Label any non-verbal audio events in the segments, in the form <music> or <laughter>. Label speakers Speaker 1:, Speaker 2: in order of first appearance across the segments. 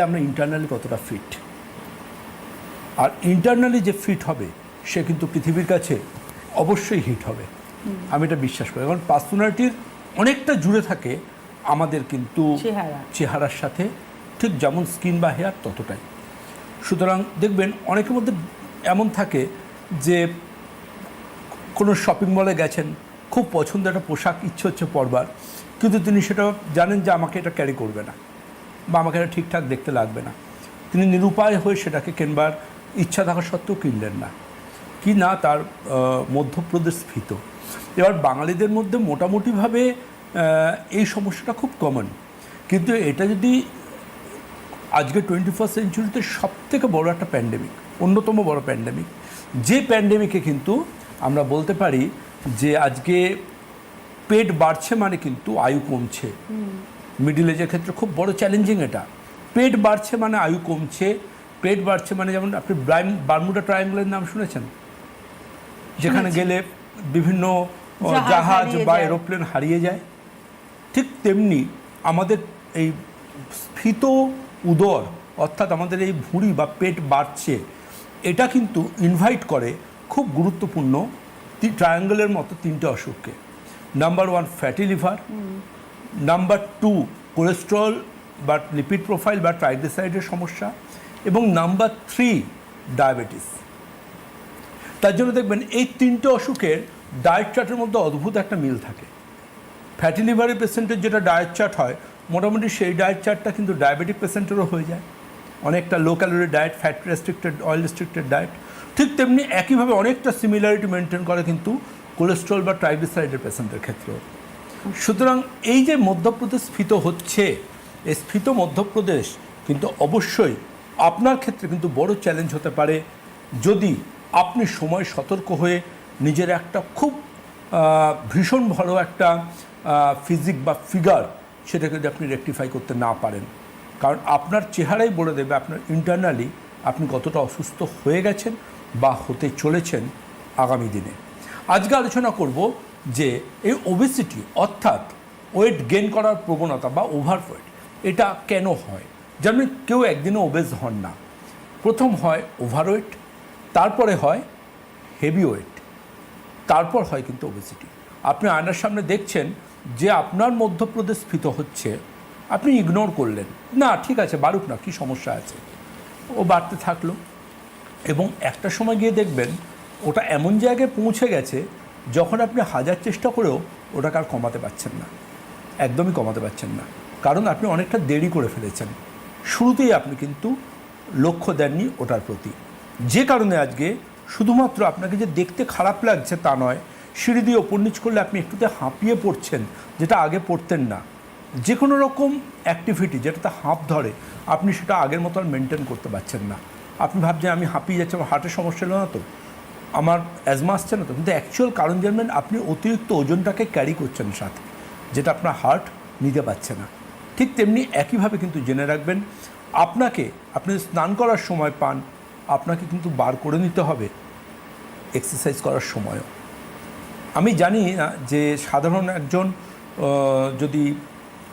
Speaker 1: আমরা ইন্টারনালি কতটা ফিট আর ইন্টারনালি যে ফিট হবে সে কিন্তু পৃথিবীর কাছে অবশ্যই হিট হবে। আমি এটা বিশ্বাস করি। কারণ পার্সোনালিটির অনেকটা জুড়ে থাকে আমাদের কিন্তু চেহারার সাথে। ঠিক যেমন স্কিন বা হেয়ার ততটাই। সুতরাং দেখবেন অনেকের মধ্যে এমন থাকে যে কোনো শপিং মলে গেছেন খুব পছন্দ একটা পোশাক ইচ্ছে হচ্ছে পরবার। কিন্তু তিনি সেটা জানেন যে আমাকে এটা ক্যারি করবে না। বা আমাকে এটা ঠিকঠাক দেখতে লাগবে না। তিনি নিরুপায় হয়ে সেটাকে কেনবার ইচ্ছা থাকা সত্ত্বেও কিনলেন না। কি না তার মধ্যপ্রদেশ স্ফীত এবার বাঙালিদের মধ্যে মোটামুটিভাবে এই সমস্যাটা খুব কমন কিন্তু এটা যদি আজকে টোয়েন্টি ফার্স্ট সেঞ্চুরিতে সব থেকে বড় একটা প্যান্ডেমিক অন্যতম বড় প্যান্ডেমিক যে প্যান্ডেমিকে কিন্তু আমরা বলতে পারি যে আজকে পেট বাড়ছে মানে কিন্তু আয়ু কমছে। মিডিল এজের ক্ষেত্রে খুব বড় চ্যালেঞ্জিং এটা। পেট বাড়ছে মানে আয়ু কমছে। পেট বাড়ছে মানে যেমন আপনি ব্রাইম বারমুডা ট্রায়াঙ্গলের নাম শুনেছেন? যেখানে গেলে বিভিন্ন
Speaker 2: জাহাজ
Speaker 1: জাহাজ বা এরোপ্লেন হারিয়ে যায়। ঠিক তেমনি আমাদের এই স্ফীত উদর অর্থাৎ আমাদের এই ভুঁড়ি বা পেট বাড়ছে এটা কিন্তু ইনভাইট করে খুব গুরুত্বপূর্ণ ট্রায়াঙ্গলের মতো তিনটে অসুখকে। Number one fatty liver number two cholesterol বা লিপিড প্রোফাইল বা ট্রাইগ্লিসাইডের সমস্যা। এবং নাম্বার থ্রি ডায়াবেটিস তার জন্য দেখবেন, এই তিনটে অসুখের ডায়েট চার্টের মধ্যে অদ্ভুত একটা মিল থাকে। ফ্যাটি লিভারের পেশেন্টের যেটা ডায়েট চার্ট হয়, মোটামুটি সেই ডায়েট চার্টটা কিন্তু ডায়াবেটিক পেশেন্টেরও হয়ে যায়। অনেকটা low calorie diet fat restricted oil restricted diet ঠিক তেমনি একইভাবে অনেকটা সিমিলারিটি মেনটেন করে কিন্তু কোলেস্ট্রল বা ট্রাইগ্লিসারাইডের পেশেন্টের ক্ষেত্রেও। সুতরাং এই যে মধ্যপ্রদেশ স্ফীত হচ্ছে, এই স্ফীত মধ্যপ্রদেশ কিন্তু অবশ্যই আপনার ক্ষেত্রে কিন্তু বড় চ্যালেঞ্জ হতে পারে। যদি আপনি সময় সতর্ক হয়ে নিজের একটা খুব ভীষণ ভালো একটা ফিজিক বা ফিগার সেটাকে যদি আপনি রেকটিফাই করতে না পারেন। কারণ আপনার চেহারাই বলে দেবে, আপনার ইন্টারনালি আপনি কতটা অসুস্থ হয়ে গেছেন বা হতে চলেছেন আগামী দিনে। আজকে আলোচনা করব যে এই ওবেসিটি অর্থাৎ ওয়েট গেন করার প্রবণতা বা ওভারওয়েট এটা কেন হয়? যেমন কেউ একদিনে ওবেজ হন না। প্রথম হয় ওভারওয়েট তারপরে হয় হেভি ওয়েট তারপর হয় কিন্তু ওবেসিটি আপনি আয়নার সামনে দেখছেন যে আপনার মধ্যপ্রদেশ স্ফীত হচ্ছে, আপনি ইগনোর করলেন। না, ঠিক আছে, বাড়ুক না, কী সমস্যা আছে? ও বাড়তে থাকল। এবং একটা সময় গিয়ে দেখবেন, ওটা এমন জায়গায় পৌঁছে গেছে যখন আপনি হাজার চেষ্টা করেও ওটাকে আর কমাতে পারছেন না, একদমই কমাতে পারছেন না। কারণ আপনি অনেকটা দেরি করে ফেলেছেন। শুরুতেই আপনি কিন্তু লক্ষ্য দেননি ওটার প্রতি। যে কারণে আজকে শুধুমাত্র আপনাকে যে দেখতে খারাপ লাগছে তা নয়, সিঁড়ি দিয়ে ওপর নিচ করলে আপনি একটুতে হাঁপিয়ে পড়ছেন, যেটা আগে পড়তেন না। যে কোনো রকম অ্যাক্টিভিটি যেটাতে হাঁপ ধরে, আপনি সেটা আগের মতো আর মেনটেন করতে পারছেন না। আপনি ভাবছেন, আমি হাঁপিয়ে যাচ্ছি, আমার হার্টের সমস্যা হলো না তো? আমার অ্যাজমা আসছে না তো? কিন্তু অ্যাকচুয়াল কারণ জানবেন, আপনি অতিরিক্ত ওজনটাকে ক্যারি করছেন সাথে, যেটা আপনার হার্ট নিতে পারছে না। ঠিক তেমনি একইভাবে কিন্তু জেনে রাখবেন, আপনাকে, আপনি স্নান করার সময় পান, আপনাকে কিন্তু বার করে নিতে হবে এক্সারসাইজ করার সময়ও। আমি জানি না যে সাধারণ একজন যদি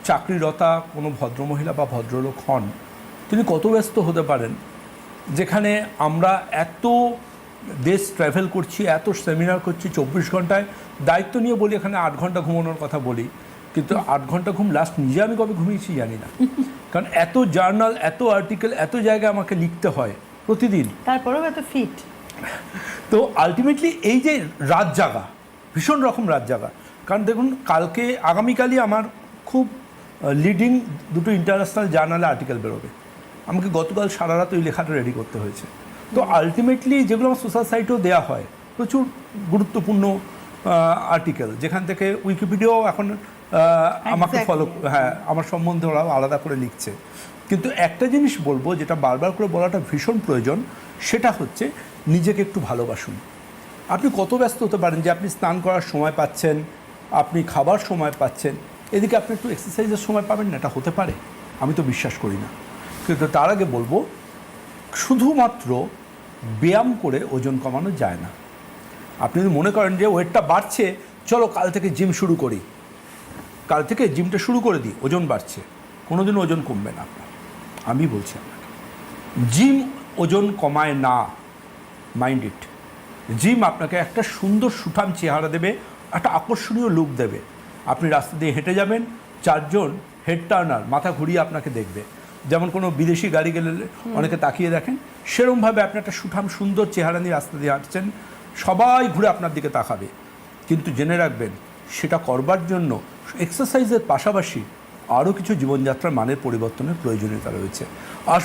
Speaker 1: চাকরিরতা কোনো ভদ্রমহিলা বা ভদ্রলোক হন, তিনি কত ব্যস্ত হতে পারেন? যেখানে আমরা এত দেশ ট্রাভেল করছি এত সেমিনার করছি চব্বিশ ঘন্টায়। দায়িত্ব নিয়ে বলি এখানে আট ঘণ্টা ঘুমানোর কথা বলি। কিন্তু আট ঘণ্টা ঘুম লাস্ট নিজে আমি কবে ঘুমিয়েছি জানি না। <laughs> কারণ এত জার্নাল এত আর্টিকেল এত জায়গায় আমাকে লিখতে হয় প্রতিদিন।
Speaker 2: তারপরেও এত ফিট
Speaker 1: তো আলটিমেটলি এই যে রাত জাগা ভীষণ রকম রাত জাগা। কারণ দেখুন কালকে আগামীকালই আমার খুব লিডিং দুটো ইন্টারন্যাশনাল জার্নালে আর্টিকেল বেরোবে। আমাকে গতকাল সারা রাত ওই লেখাটা রেডি করতে হয়েছে। তো আলটিমেটলি যেগুলো আমার সোশ্যাল সাইটেও দেওয়া হয় প্রচুর গুরুত্বপূর্ণ আর্টিকেল যেখান থেকে উইকিপিডিয়াও এখন আমাকে ফলো হ্যাঁ আমার সম্বন্ধে ওরা আলাদা করে লিখছে। কিন্তু একটা জিনিস বলব যেটা বারবার করে বলাটা ভীষণ প্রয়োজন সেটা হচ্ছে নিজেকে একটু ভালোবাসুন। আপনি কত ব্যস্ত হতে পারেন যে আপনি স্নান করার সময় পাচ্ছেন আপনি খাবার সময় পাচ্ছেন এদিকে আপনি একটু এক্সারসাইজের সময় পাবেন না এটা হতে পারে। আমি তো বিশ্বাস করি না। কিন্তু তার আগে বলব শুধুমাত্র ব্যায়াম করে ওজন কমানো যায় না। আপনি যদি মনে করেন যে ওয়েটটা বাড়ছে, চলো কাল থেকে জিম শুরু করি। কাল থেকে জিমটা শুরু করে দিই, ওজন বাড়ছে। কোনো দিন ওজন কমবে না আপনার। আমি বলছি আপনাকে। জিম ওজন কমায় না। মাইন্ড ইট জিম আপনাকে একটা সুন্দর সুঠাম চেহারা দেবে, একটা আকর্ষণীয় লুক দেবে। আপনি রাস্তা দিয়ে হেঁটে যাবেন, চারজন হেড টার্নার মাথা ঘুরিয়ে আপনাকে দেখবে। যেমন কোনো বিদেশি গাড়ি গেলে অনেকে তাকিয়ে দেখেন সেরমভাবে আপনি একটা সুঠাম সুন্দর চেহারা নিয়ে রাস্তা দিয়ে হাঁটছেন সবাই ঘুরে আপনার দিকে তাকাবে। কিন্তু জেনে রাখবেন সেটা করবার জন্য এক্সারসাইজের পাশাপাশি আরও কিছু জীবনযাত্রার মানের পরিবর্তনের প্রয়োজনীয়তা রয়েছে।